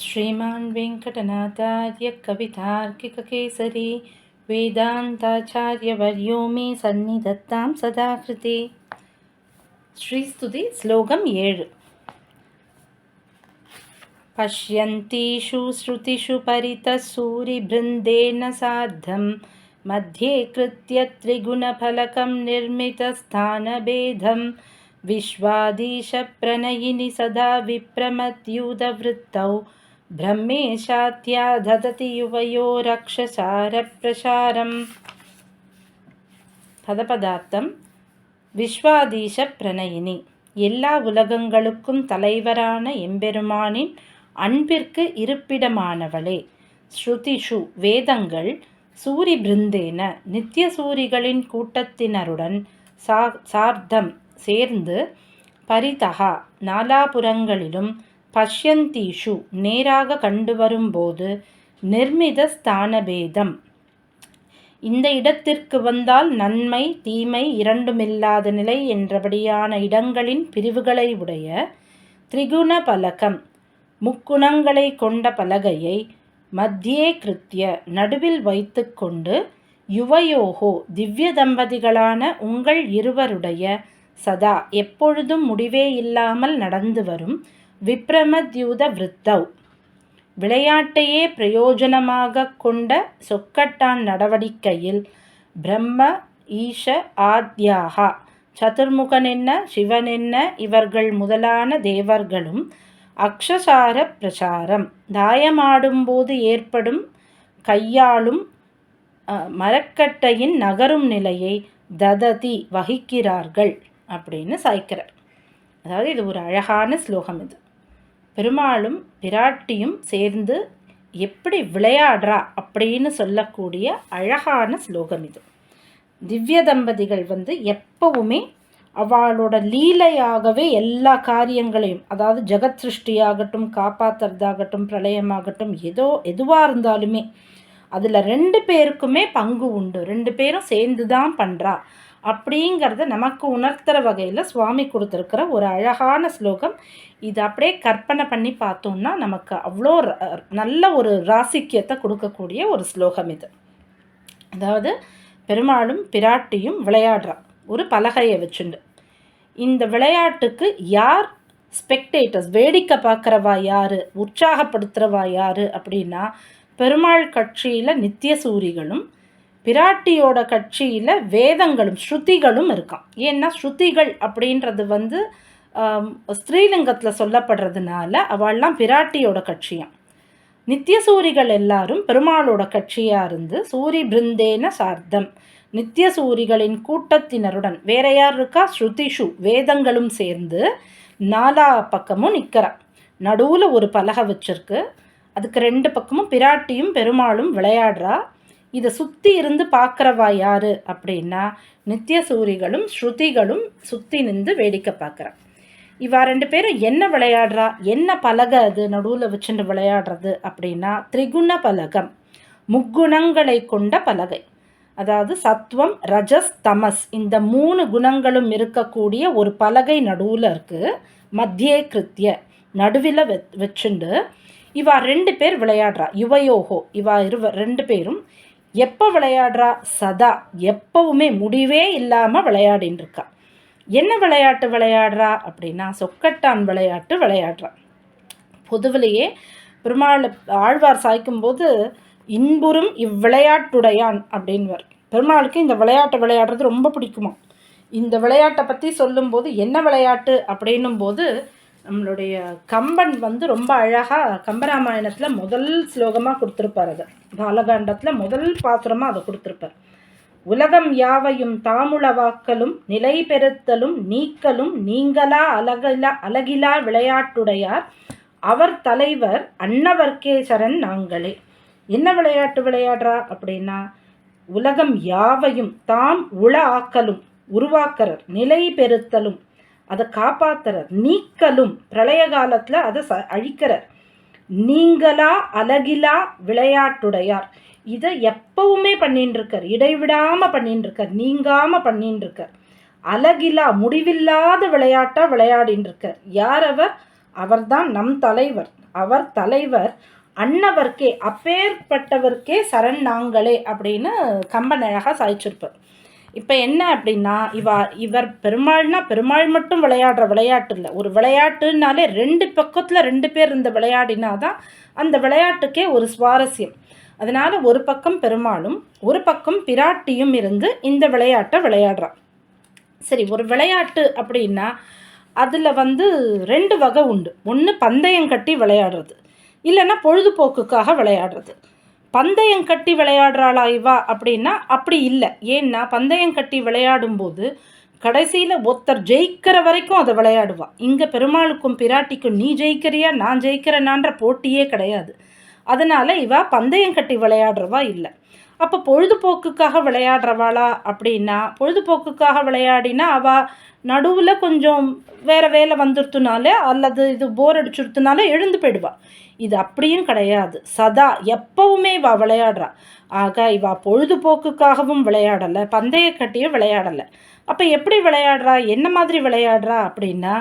श्रीमान् वेङ्कटनाथार्य कवितार्किककेसरी वेदान्ताचार्यवर्यो मे सन्निधत्तां सदा कृते श्रीस्तुति श्लोकम् ஏழு पश्यन्तीषु श्रुतिषु परितसूरिबृन्देन सार्धं मध्ये कृत्य त्रिगुणफलकं निर्मितस्थानभेदं विश्वादीशप्रणयिनि सदा विप्रमद्यूतवृत्तौ ब्रह्मेशात्या ददति युवयो रक्षसारप्रसारम् பதபதார்த்தம் விஸ்வாதீச பிரணயினி எல்லா உலகங்களுக்கும் தலைவரான எம்பெருமானின் அன்பிற்கு இருப்பிடமானவளே ஸ்ருதிஷு வேதங்கள் சூரி பிருந்தேன நித்திய சூரிகளின் கூட்டத்தினருடன் சா சார்த்தம் சேர்ந்து பரிதகா நாலாபுரங்களிலும் பஷ்யந்தீஷு நேராக கண்டு வரும்போது நிர்மித ஸ்தானபேதம். இந்த இடத்திற்கு வந்தால் நன்மை தீமை இரண்டுமில்லாத நிலை என்றபடியான இடங்களின் பிரிவுகளை உடைய திரிகுண பலகம் முக்குணங்களை கொண்ட பலகையை மத்தியே கிருத்திய நடுவில் வைத்துக்கொண்டு யுவயோகோ திவ்ய தம்பதிகளான உங்கள் இருவருடைய சதா எப்பொழுதும் முடிவே இல்லாமல் நடந்து வரும் விப்ரமத்யூத விருத்தவ் விளையாட்டையே பிரயோஜனமாக கொண்ட சொக்கட்டான் நடவடிக்கையில் பிரம்ம ஈஷ ஆத்யாகா சதுர்முகனென்ன சிவனென்ன இவர்கள் முதலான தேவர்களும் அக்ஷசார பிரசாரம். தாயமாடும்போது ஏற்படும் கையாளும் மரக்கட்டையின் நகரும் நிலையை தததி வகிக்கிறார்கள் அப்படின்னு சாய்க்கிறார். அதாவது இது ஒரு அழகான ஸ்லோகம் இது. பெருமாளும் பிராட்டியும் சேர்ந்து எப்படி விளையாடுறா அப்படின்னு சொல்லக்கூடிய அழகான ஸ்லோகம் இது. திவ்ய தம்பதிகள் வந்து எப்பவுமே அவளோட லீலையாகவே எல்லா காரியங்களையும் அதாவது ஜெகத் சிருஷ்டியாகட்டும் காப்பாற்றுறதாகட்டும் பிரளயமாகட்டும் ஏதோ எதுவாக இருந்தாலுமே அதில் ரெண்டு பேருக்குமே பங்கு உண்டு. ரெண்டு பேரும் சேர்ந்து தான் பண்ணுறா அப்படிங்கிறத நமக்கு உணர்த்துற வகையில் சுவாமி கொடுத்துருக்கிற ஒரு அழகான ஸ்லோகம். இது அப்படியே கற்பனை பண்ணி பார்த்தோம்னா நமக்கு அவ்வளோ நல்ல ஒரு ராசிக்கியத்தை கொடுக்கக்கூடிய ஒரு ஸ்லோகம் இது. அதாவது பெருமாளும் பிராட்டியும் விளையாடுறா ஒரு பலகையை வச்சுண்டு. இந்த விளையாட்டுக்கு யார் ஸ்பெக்டேட்டர்ஸ் வேடிக்கை பார்க்குறவா யார் உற்சாகப்படுத்துகிறவா யார் அப்படின்னா பெருமாள் கட்சியில் நித்திய சூரிகளும் பிராட்டியோட கட்சியில் வேதங்களும் ஸ்ருதிகளும் இருக்கான் ஏன்னா ஸ்ருதிகள் அப்படின்றது வந்து ஸ்ரீலிங்கத்தில் சொல்லப்படுறதுனால அவள்லாம் பிராட்டியோட கட்சியாம். நித்திய சூரிகள் எல்லாரும் பெருமாளோட கட்சியாக இருந்து சூரி பிருந்தேன சார்த்தம். நித்திய சூரிகளின் கூட்டத்தினருடன் வேற யார் இருக்கா? ஸ்ருதிஷு. வேதங்களும் சேர்ந்து நாலா பக்கமும் நிற்கிறான் நடுவில் ஒரு பலகை வச்சிருக்கு. அதுக்கு ரெண்டு பக்கமும் பிராட்டியும் பெருமாளும் விளையாடுறா. இதை சுற்றி இருந்து பார்க்குறவா யார் அப்படின்னா நித்திய சூரிகளும் ஸ்ருதிகளும் சுற்றி நின்று வேடிக்கை பார்க்குறா. இவா ரெண்டு பேரும் என்ன விளையாடுறா? என்ன பலகை அது? நடுவில் வச்சுட்டு விளையாடுறது அப்படின்னா திரிகுண பலகம் முக்குணங்களை கொண்ட பலகை. அதாவது சத்வம் ரஜஸ் தமஸ் இந்த மூணு குணங்களும் இருக்கக்கூடிய ஒரு பலகை நடுவில் இருக்குது மத்தியே கிருத்திய நடுவில் வெ வச்சுண்டு இவா ரெண்டு பேர் விளையாடுறா. யுவயோகோ இவா இருவ ரெண்டு பேரும் எப்போ விளையாடுறா? சதா. எப்பவுமே முடிவே இல்லாமல் விளையாடின்னு இருக்கா என்ன விளையாட்டு விளையாடுறா? அப்படின்னா சொக்கட்டான் விளையாட்டு விளையாடுறா. பொதுவிலேயே பெருமாள் ஆழ்வார் சாய்க்கும்போது இன்புறும் இவ்விளையாட்டுடையான் அப்படின்வர் பெருமாளுக்கு இந்த விளையாட்டை விளையாடுறது ரொம்ப பிடிக்குமா இந்த விளையாட்டை பற்றி சொல்லும்போது என்ன விளையாட்டு? அப்படின்னும் போது நம்மளுடைய கம்பன் வந்து ரொம்ப அழகாக கம்பராமாயணத்தில் முதல் ஸ்லோகமாக கொடுத்துருப்பார் அதை. பாலகாண்டத்தில் முதல் பாசுரமாக அதை கொடுத்துருப்பார். உலகம் யாவையும் தாமுளவாக்கலும் நிலை பெருத்தலும் நீக்கலும் நீங்களா அழகிலா அழகிலா விளையாட்டுடையார். அவர் தலைவர் அன்னவர்கேசரன் நாங்களே. என்ன விளையாட்டு விளையாடுறா அப்படின்னா உலகம் யாவையும் தாம் உள ஆக்கலும் உருவாக்கறர் நிலை பெருத்தலும் அதை காப்பாத்துறர். நீக்கலும் பிரளய காலத்தில் அதை ச அழிக்கிறர். நீங்களா அழகிலா விளையாட்டுடையார். இதை எப்பவுமே பண்ணிட்டு இருக்கார் இடைவிடாமல் பண்ணிட்டு இருக்கார் நீங்காமல் பண்ணிட்டு இருக்கார் அழகிலா முடிவில்லாத விளையாட்டாக விளையாடின்னு இருக்கார் யார் அவர்? அவர்தான் நம் தலைவர். அவர் தலைவர் அன்னவர்க்கே அப்பேற்பட்டவர்க்கே சரண் நாங்களே அப்படின்னு கம்பன் அழகாக சாய்ச்சிருப்பார் இப்போ என்ன அப்படின்னா இவா இவர் பெருமாள்னா பெருமாள் மட்டும் விளையாடுற விளையாட்டு இல்லை. ஒரு விளையாட்டுனாலே ரெண்டு பக்கத்தில் ரெண்டு பேர் இந்த விளையாடினா தான் அந்த விளையாட்டுக்கே ஒரு சுவாரஸ்யம். அதனால் ஒரு பக்கம் பெருமாளும் ஒரு பக்கம் பிராட்டியும் இருந்து இந்த விளையாட்டை விளையாடுறான். சரி ஒரு விளையாட்டு அப்படின்னா அதில் வந்து ரெண்டு வகை உண்டு. ஒன்று பந்தயம் கட்டி விளையாடுறது. இல்லைன்னா பொழுதுபோக்குக்காக விளையாடுறது. பந்தயம் கட்டி விளையாடுறாளா இவா அப்படின்னா அப்படி இல்லை. ஏன்னா பந்தயம் கட்டி விளையாடும்போது கடைசியில் ஒருத்தர் ஜெயிக்கிற வரைக்கும் அதை விளையாடுவா. இங்கே பெருமாளுக்கும் பிராட்டிக்கும் நீ ஜெயிக்கிறியா நான் ஜெயிக்கிறேனான்ற போட்டியே கிடையாது. அதனால் இவா பந்தயம் கட்டி விளையாடுறவா இல்லை. அப்போ பொழுதுபோக்குக்காக விளையாடுறவாளா அப்படின்னா பொழுதுபோக்குக்காக விளையாடினா அவள் நடுவில் கொஞ்சம் வேறு வேலை வந்துடுத்துனாலே அல்லது இது போர் அடிச்சுருத்துனாலே எழுந்து போயிடுவாள் இது அப்படியும் கிடையாது. சதா எப்பவுமே இவா விளையாடுறா. ஆக இவா பொழுதுபோக்குக்காகவும் விளையாடலை பந்தய கட்டியும் விளையாடலை. அப்போ எப்படி விளையாடுறா? என்ன மாதிரி விளையாடுறா அப்படின்னா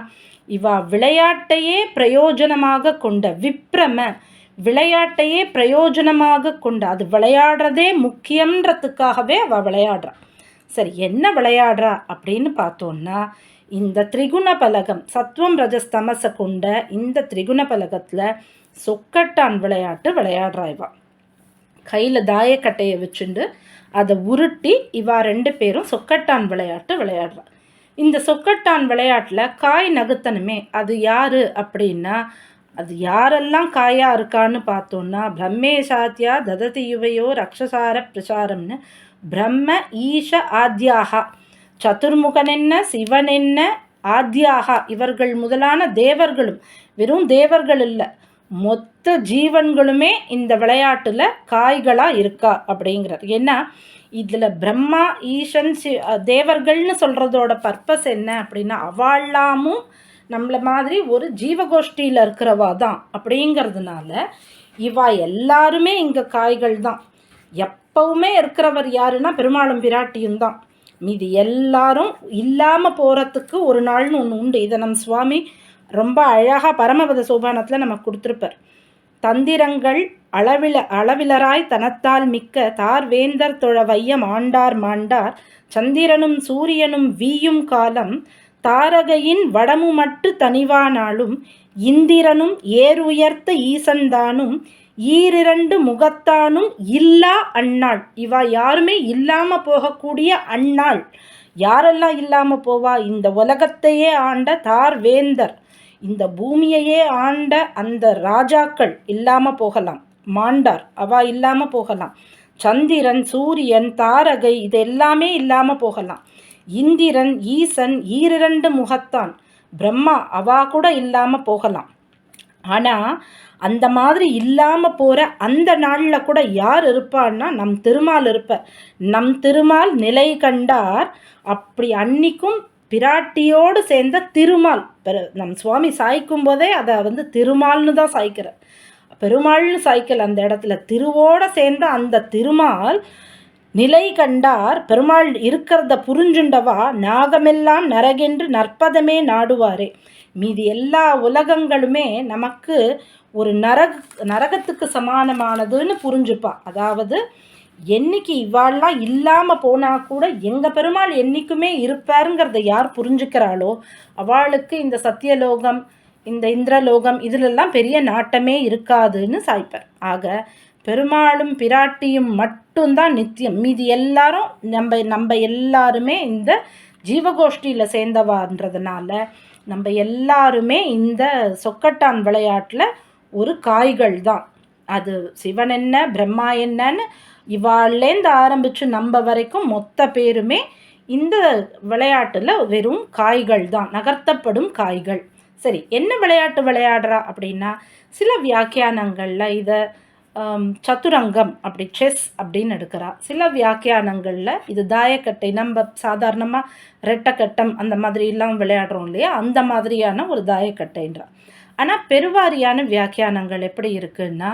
இவா விளையாட்டையே பிரயோஜனமாக கொண்ட விப்ரம விளையாட்டையே பிரயோஜனமாக கொண்டு அது விளையாடுறதே முக்கியன்றதுக்காகவே அவள் விளையாடுறா. சரி என்ன விளையாடுறா அப்படின்னு பார்த்தோன்னா இந்த திரிகுண பலகம் சத்வம் ரஜஸ்தமசை கொண்ட இந்த திரிகுண பலகத்தில் சொக்கட்டான் விளையாட்டு விளையாடுறா இவா. கையில் தாயக்கட்டையை வச்சுண்டு அதை உருட்டி இவா ரெண்டு பேரும் சொக்கட்டான் விளையாட்டு விளையாடுறா. இந்த சொக்கட்டான் விளையாட்டில் காய் நகுத்தனுமே அது யார் அப்படின்னா அது யாரெல்லாம் காயாக இருக்கான்னு பார்த்தோன்னா பிரம்மேசாத்தியா தததி யுவையோ ரக்ஷசார பிரசாரம்னு பிரம்ம ஈஷ ஆத்யாகா சதுர்முகனென்ன சிவனென்ன ஆத்யாகா இவர்கள் முதலான தேவர்களும் வெறும் தேவர்கள் இல்லை மொத்த ஜீவன்களுமே இந்த விளையாட்டில் காய்களாக இருக்கா அப்படிங்கிறார். ஏன்னா இதில் பிரம்மா ஈசன் சி தேவர்கள்னு சொல்கிறதோட பர்பஸ் என்ன அப்படின்னா அவாளாமும் நம்மளை மாதிரி ஒரு ஜீவகோஷ்டியில் இருக்கிறவா தான் அப்படிங்கிறதுனால இவா எல்லாருமே இங்கே காய்கள் தான் எப்பவுமே இருக்கிறவர் யாருன்னா பெருமாளும் பிராட்டியும் தான். மீதி எல்லாரும் இல்லாமல் போகிறதுக்கு ஒரு நாள்னு ஒன்று உண்டு. இதை நம் சுவாமி ரொம்ப அழகாக பரமபத சோபானத்தில் நமக்கு கொடுத்துருப்பார். தந்திரங்கள் அளவில அளவிலராய் தனத்தால் மிக்க தார் வேந்தர் தொழ வையம் ஆண்டார் மாண்டார். சந்திரனும் சூரியனும் வீயும் காலம் தாரகையின் வடமுமட்டு தனிவானாலும் இந்திரனும் ஏறுயர்த்த ஈசன்தானும் ஈரிரண்டு முகத்தானும் இல்லா அண்ணாள். இவா யாருமே இல்லாமல் போகக்கூடிய அண்ணாள். யாரெல்லாம் இல்லாமல் போவா? இந்த உலகத்தையே ஆண்ட தார் வேந்தர் இந்த பூமியையே ஆண்ட அந்த ராஜாக்கள் இல்லாமல் போகலாம். மாண்டார் அவா இல்லாமல் போகலாம். சந்திரன் சூரியன் தாரகை இது எல்லாமே இல்லாமல் போகலாம். இந்திரன் ஈசன் ஈரிரண்டு முகத்தான். பிரம்மா அவா கூட இல்லாமல் போகலாம். ஆனால் அந்த மாதிரி இல்லாமல் போகிற அந்த நாளில் கூட யார் இருப்பான்னா நம் திருமால் இருப்பார். நம் திருமால் நிலை கண்டார். அப்படி அன்னிக்கும் பிராட்டியோடு சேர்ந்த திருமால். பெரு நம் சுவாமி சாய்க்கும் போதே அதை வந்து திருமால்னு தான் சாய்க்கிறார். பெருமாள்னு சாய்க்கல் அந்த இடத்துல. திருவோடு சேர்ந்த அந்த திருமால் நிலை கண்டார் பெருமாள் இருக்கிறத புரிஞ்சுண்டவா? நாகமெல்லாம் நரகென்று நற்பதமே நாடுவாரே. மீதி எல்லா உலகங்களுமே நமக்கு ஒரு நரக நரகத்துக்கு சமானமானதுன்னு புரிஞ்சுப்பா. அதாவது என்னைக்கு இவாள்லாம் இல்லாமல் போனால் கூட எங்கள் பெருமாள் என்றைக்குமே இருப்பாருங்கிறத யார் புரிஞ்சுக்கிறாளோ அவளுக்கு இந்த சத்தியலோகம் இந்த இந்திரலோகம் இதிலெல்லாம் பெரிய நாட்டமே இருக்காதுன்னு சாய்ப்பார். ஆக பெருமாளும் பிராட்டியும் மட்டும்தான் நித்தியம். மீதி எல்லாரும் நம்ம நம்ம எல்லாருமே இந்த ஜீவகோஷ்டியில் சேர்ந்தவான்றதுனால நம்ம எல்லாருமே இந்த சொக்கட்டான் விளையாட்டில் ஒரு காய்கள் தான். அது சிவன் என்ன பிரம்மா என்னன்னு இவாள்லேருந்து ஆரம்பித்து நம்ம வரைக்கும் மொத்த பேருமே இந்த விளையாட்டில் வெறும் காய்கள் தான் நகர்த்தப்படும் காய்கள். சரி என்ன விளையாட்டு விளையாடுறா அப்படின்னா சில வியாக்கியானங்களில் இதை சதுரங்கம் அப்படி செஸ் அப்படின்னு எடுக்கிறா. சில வியாக்கியானங்களில் இது தாயக்கட்டை நம்ம சாதாரணமாக ரெட்டக்கட்டம் அந்த மாதிரிலாம் விளையாடுறோம் இல்லையா? அந்த மாதிரியான ஒரு தாயக்கட்டைன்றா. ஆனால் பெருவாரியான வியாக்கியானங்கள் எப்படி இருக்குன்னா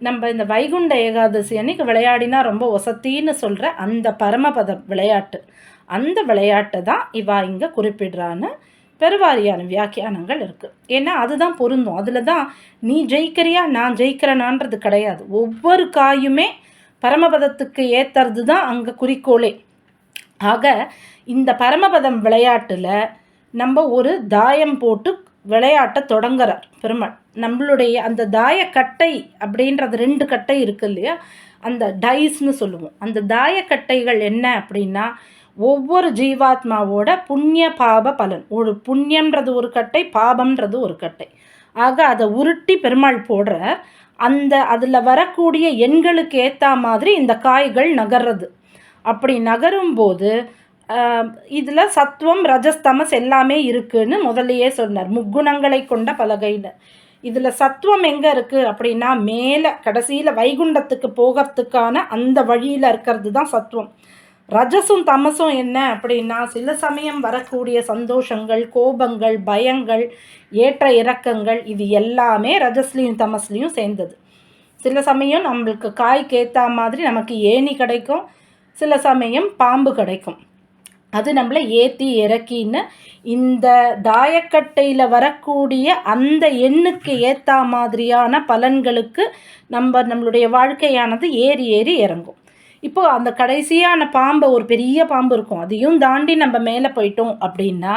நம்ம இந்த வைகுண்ட ஏகாதசி அன்னைக்கு விளையாடினா ரொம்ப ஒசத்தின்னு சொல்கிற அந்த பரமபத விளையாட்டு. அந்த விளையாட்டை தான் இவா இங்கே குறிப்பிடுறான்னு பெருவாரியான வியாக்கியானங்கள் இருக்குது ஏன்னா அதுதான் பொருந்தும். அதில் தான் நீ ஜெயிக்கிறியா நான் ஜெயிக்கிறனான்றது கிடையாது. ஒவ்வொரு காயுமே பரமபதத்துக்கு ஏற்றுறது தான் அங்கே குறிக்கோளே. ஆக இந்த பரமபதம் விளையாட்டில் நம்ம ஒரு தாயம் போட்டு விளையாட்டை தொடங்குறார் பெருமாள். நம்மளுடைய அந்த தாயக்கட்டை அப்படின்றது ரெண்டு கட்டை இருக்கு இல்லையா? அந்த டைஸ்னு சொல்லுவோம். அந்த தாயக்கட்டைகள் என்ன அப்படின்னா ஒவ்வொரு ஜீவாத்மாவோட புண்ணிய பாப பலன். ஒரு புண்ணியன்றது ஒரு கட்டை பாபம்ன்றது ஒரு கட்டை. ஆக அதை உருட்டி பெருமாள் போடுற அந்த அதில் வரக்கூடிய எண்களுக்கு ஏற்ற மாதிரி இந்த காய்கள் நகர்றது. அப்படி நகரும்போது இதில் சத்துவம் ரஜஸ்தமஸ் எல்லாமே இருக்குன்னு முதல்லையே சொன்னார். முக்குணங்களை கொண்ட பலகையில் இதில் சத்துவம் எங்கே இருக்குது அப்படின்னா மேலே கடைசியில் வைகுண்டத்துக்கு போகிறதுக்கான அந்த வழியில் இருக்கிறது தான் சத்துவம். ரஜசும் தமசும் என்ன அப்படின்னா சில சமயம் வரக்கூடிய சந்தோஷங்கள் கோபங்கள் பயங்கள் ஏற்ற இறக்கங்கள் இது எல்லாமே ரஜஸ்லேயும் தமஸ்லேயும் சேர்ந்தது. சில சமயம் நம்மளுக்கு காய்க்கு ஏற்ற மாதிரி நமக்கு ஏணி கிடைக்கும் சில சமயம் பாம்பு கிடைக்கும். அது நம்மளை ஏற்றி இறக்கின்னு இந்த தாயக்கட்டையில் வரக்கூடிய அந்த எண்ணுக்கு ஏற்ற மாதிரியான பலன்களுக்கு நம்ம நம்மளுடைய வாழ்க்கையானது ஏறி ஏறி இறங்கும். இப்போது அந்த கடைசியான பாம்பை ஒரு பெரிய பாம்பு இருக்கும். அதையும் தாண்டி நம்ம மேலே போயிட்டோம் அப்படின்னா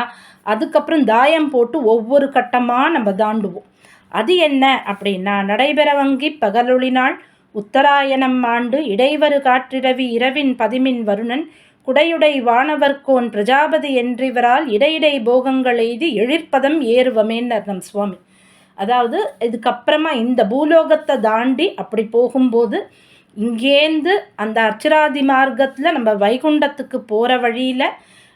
அதுக்கப்புறம் தாயம் போட்டு ஒவ்வொரு கட்டமாக நம்ம தாண்டுவோம். அது என்ன அப்படின்னா நடைபெற வங்கி பகலொளினாள் உத்தராயணம் ஆண்டு இடைவரு காற்றிரவி இரவின் பதிமின் வருணன் குடையுடை வானவர்கோன் பிரஜாபதி என்றிவரால் இடையிடை போகங்கள் எய்தி எழிற்பதம் ஏறுவமேன்னு நம் சுவாமி. அதாவது இதுக்கப்புறமா இந்த பூலோகத்தை தாண்டி அப்படி போகும்போது இங்கேந்து அந்த அர்ச்சராதி மார்க்கத்தில் நம்ம வைகுண்டத்துக்கு போகிற வழியில்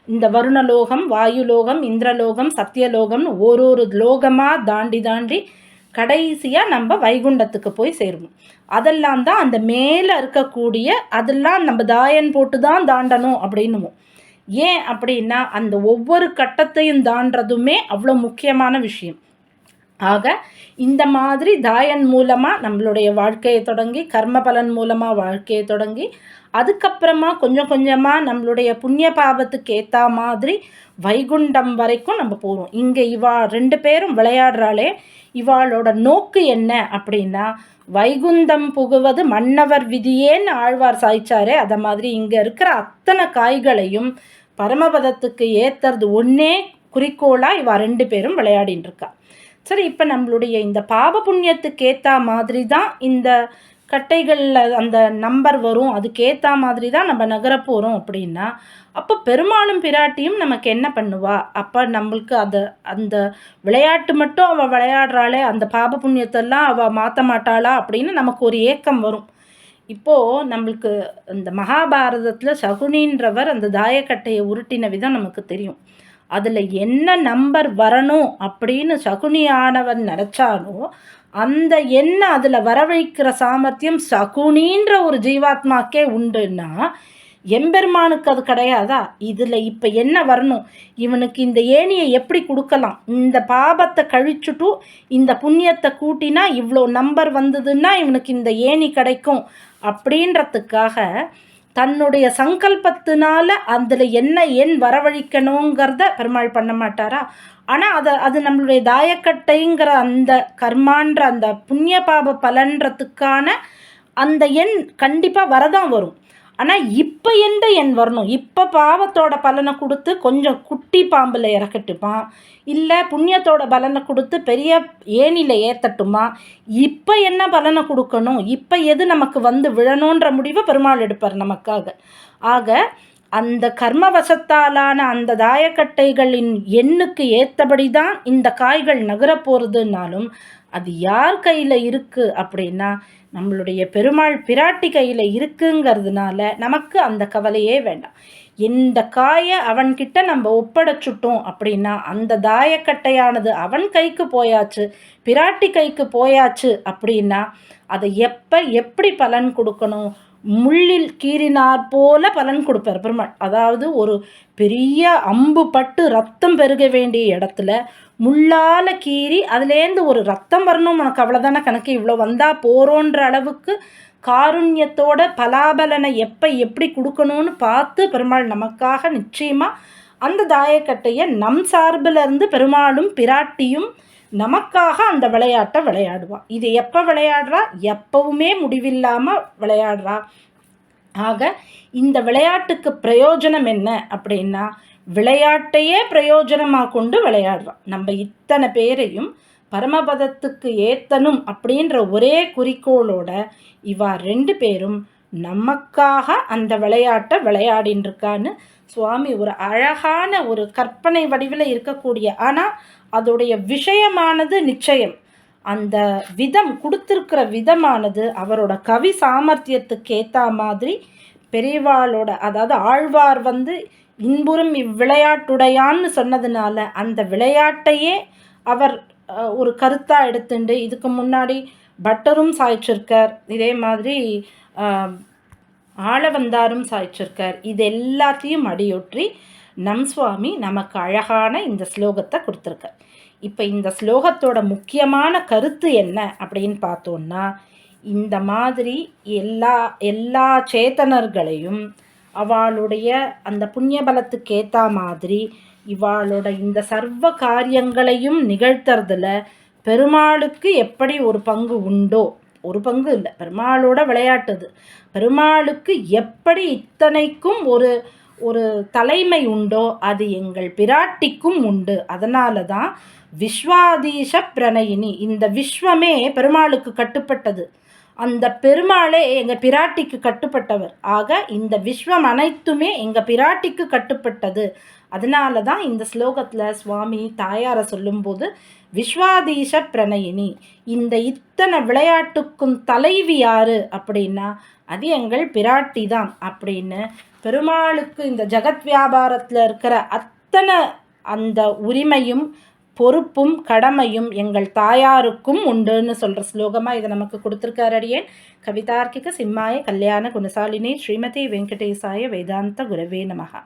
இந்த வருணலோகம் வாயுலோகம் இந்திரலோகம் சத்தியலோகம்னு ஒரு ஒரு லோகமாக தாண்டி தாண்டி கடைசியாக நம்ம வைகுண்டத்துக்கு போய் சேருவோம். அதெல்லாம் தான் அந்த மேலே இருக்கக்கூடிய அதெல்லாம் நம்ம தாயன் போட்டு தான் தாண்டணும் அப்படின்னுவோம். ஏன் அப்படின்னா அந்த ஒவ்வொரு கட்டத்தையும் தாண்டதுமே அவ்வளோ முக்கியமான விஷயம். ஆக இந்த மாதிரி தாயன் மூலமாக நம்மளுடைய வாழ்க்கையை தொடங்கி கர்ம பலன் மூலமாக வாழ்க்கையை தொடங்கி அதுக்கப்புறமா கொஞ்சம் கொஞ்சமாக நம்மளுடைய புண்ணிய பாபத்துக்கு ஏற்ற மாதிரி வைகுண்டம் வரைக்கும் நம்ம போகிறோம் இங்கே இவா ரெண்டு பேரும் விளையாடுறாளே இவாளோட நோக்கு என்ன அப்படின்னா வைகுந்தம் புகுவது மன்னவர் விதியேன்னு ஆழ்வார் சாய்ச்சாரே அதை மாதிரி இங்கே இருக்கிற அத்தனை காய்களையும் பரமபதத்துக்கு ஏற்றுறது ஒன்றே குறிக்கோளாக இவா ரெண்டு பேரும் விளையாடின்னு இருக்கா. சரி இப்போ நம்மளுடைய இந்த பாப புண்ணியத்துக்கு ஏற்ற மாதிரி தான் இந்த கட்டைகளில் அந்த நம்பர் வரும். அதுக்கேற்ற மாதிரி தான் நம்ம நகர போகிறோம் அப்படின்னா அப்போ பெருமாளும் பிராட்டியும் நமக்கு என்ன பண்ணுவா? அப்போ நம்மளுக்கு அதை அந்த விளையாட்டு மட்டும் அவள் விளையாடுறாளே அந்த பாப புண்ணியத்தெல்லாம் அவள் மாற்ற மாட்டாளா அப்படின்னு நமக்கு ஒரு ஏக்கம் வரும். இப்போது நம்மளுக்கு இந்த மகாபாரதத்தில் சகுனின்றவர் அந்த தாயக்கட்டையை உருட்டின விதம் நமக்கு தெரியும். அதில் என்ன நம்பர் வரணும் அப்படின்னு சகுனியானவன் நினச்சானோ அந்த எண்ணெய் அதில் வரவழைக்கிற சாமர்த்தியம் சகுனின்ற ஒரு ஜீவாத்மாக்கே உண்டுன்னா எம்பெருமானுக்கு அது கிடையாதா? இதில் இப்போ என்ன வரணும்? இவனுக்கு இந்த ஏணியை எப்படி கொடுக்கலாம்? இந்த பாபத்தை கழிச்சுட்டும் இந்த புண்ணியத்தை கூட்டினா இவ்வளோ நம்பர் வந்ததுன்னா இவனுக்கு இந்த ஏணி கிடைக்கும் அப்படின்றதுக்காக தன்னுடைய சங்கல்பத்தினால அதில் என்ன எண் வரவழிக்கணுங்கிறத பெருமாள் பண்ண மாட்டாரா? ஆனால் அதை அது நம்மளுடைய தாயக்கட்டைங்கிற அந்த கர்மான்ற அந்த புண்ணிய பாப பலன்றதுக்கான அந்த எண் கண்டிப்பாக வரதான் வரும். ஆனால் இப்போ எந்த எண் வரணும்? இப்போ பாவத்தோட பலனை கொடுத்து கொஞ்சம் குட்டி பாம்பில் இறக்கட்டுமா? இல்லை புண்ணியத்தோட பலனை கொடுத்து பெரிய ஏனியில் ஏற்றட்டுமா இப்போ என்ன பலனை கொடுக்கணும்? இப்போ எது நமக்கு வந்து விழணுன்ற முடிவை பெருமாள் எடுப்பார் நமக்காக. ஆக அந்த கர்மவசத்தாலான அந்த தாயக்கட்டைகளின் எண்ணுக்கு ஏற்றபடி தான் இந்த காய்கள் நகரப்போகிறதுனாலும் அது யார் கையில் இருக்குது அப்படின்னா நம்மளுடைய பெருமாள் பிராட்டி கையில் இருக்குங்கிறதுனால நமக்கு அந்த கவலையே வேண்டாம். இந்த காயை அவன்கிட்ட நம்ம ஒப்படைச்சுட்டோம் அப்படின்னா அந்த தாயக்கட்டையானது அவன் கைக்கு போயாச்சு பிராட்டி கைக்கு போயாச்சு அப்படின்னா அதை எப்போ எப்படி பலன் கொடுக்கணும்? முள்ளில் கீறினார் போல பலன் கொடுப்பார் பெருமாள். அதாவது ஒரு பெரிய அம்பு பட்டு ரத்தம் பெருக வேண்டிய இடத்துல முள்ளால் கீறி அதுலேருந்து ஒரு ரத்தம் வரணும். உனக்கு அவ்வளோதான கணக்கு? இவ்வளோ வந்தால் போகிறோன்ற அளவுக்கு காருண்யத்தோட பலாபலனை எப்போ எப்படி கொடுக்கணும்னு பார்த்து பெருமாள் நமக்காக நிச்சயமாக அந்த தாயக்கட்டையை நம் சார்பில் இருந்து பெருமாளும் பிராட்டியும் நமக்காக அந்த விளையாட்டை விளையாடுவா. இது எப்போ விளையாடுறா? எப்பவுமே முடிவில்லாமல் விளையாடுறா. ஆக இந்த விளையாட்டுக்கு பிரயோஜனம் என்ன அப்படின்னா விளையாட்டையே பிரயோஜனமாக கொண்டு விளையாடுறோம். நம்ம இத்தனை பேரையும் பரமபதத்துக்கு ஏத்தனும் அப்படின்ற ஒரே குறிக்கோளோட இவா ரெண்டு பேரும் நமக்காக அந்த விளையாட்டை விளையாடின்றிருக்கான்னு சுவாமி ஒரு அழகான ஒரு கற்பனை வடிவில் இருக்கக்கூடிய ஆனால் அதோடைய விஷயமானது நிச்சயம். அந்த விதம் கொடுத்துருக்கிற விதமானது அவரோட கவி சாமர்த்தியத்துக்கு ஏற்ற மாதிரி பெரியவாளோட அதாவது ஆழ்வார் வந்து இன்புறும் இவ்விளையாட்டுடையான்னு சொன்னதுனால அந்த விளையாட்டையே அவர் ஒரு கருத்தாக எடுத்துண்டு இதுக்கு முன்னாடி பட்டரும் சாய்ச்சிருக்கார் இதே மாதிரி ஆளவந்தாரும் சாய்ச்சிருக்கார். இது எல்லாத்தையும் அடியொற்றி நம் சுவாமி நமக்கு அழகான இந்த ஸ்லோகத்தை கொடுத்துருக்கார். இப்போ இந்த ஸ்லோகத்தோட முக்கியமான கருத்து என்ன அப்படின்னு பார்த்தோன்னா இந்த மாதிரி எல்லா எல்லா சேத்தனர்களையும் அவளுடைய அந்த புண்ணிய பலத்துக்கு ஏற்ற மாதிரி இவாளோட இந்த சர்வ காரியங்களையும் நிகழ்த்துறதுல பெருமாளுக்கு எப்படி ஒரு பங்கு உண்டோ ஒரு பங்கு இல்லை பெருமாளோட விளையாட்டுது. பெருமாளுக்கு எப்படி இத்தனைக்கும் ஒரு ஒரு தலைமை உண்டோ அது எங்கள் பிராட்டிக்கும் உண்டு. அதனால தான் விஸ்வாதீஷ பிரணயினி. இந்த விஸ்வமே பெருமாளுக்கு கட்டுப்பட்டது. அந்த பெருமாளே எங்கள் பிராட்டிக்கு கட்டுப்பட்டவர். ஆக இந்த விஸ்வம் அனைத்துமே எங்கள் பிராட்டிக்கு கட்டுப்பட்டது. அதனால தான் இந்த ஸ்லோகத்தில் சுவாமி தாயாரை சொல்லும்போது விஸ்வாதீஷ பிரணயினி இந்த இத்தனை விளையாட்டுக்கும் தலைவி யாரு? அப்படின்னா அது எங்கள் பிராட்டி தான் அப்படின்னு பெருமாளுக்கு இந்த ஜெகத் வியாபாரத்தில் இருக்கிற அத்தனை அந்த உரிமையும் பொறுப்பும் கடமையும் எங்கள் தாயாருக்கும் உண்டுன்னு சொல்கிற ஸ்லோகமாக இதை நமக்கு கொடுத்துருக்காரு அடியேன். கவிதார்க்கிக சிம்மாய கல்யாண குணசாலினி ஸ்ரீமதி வெங்கடேசாய வேதாந்த குரவே நமகா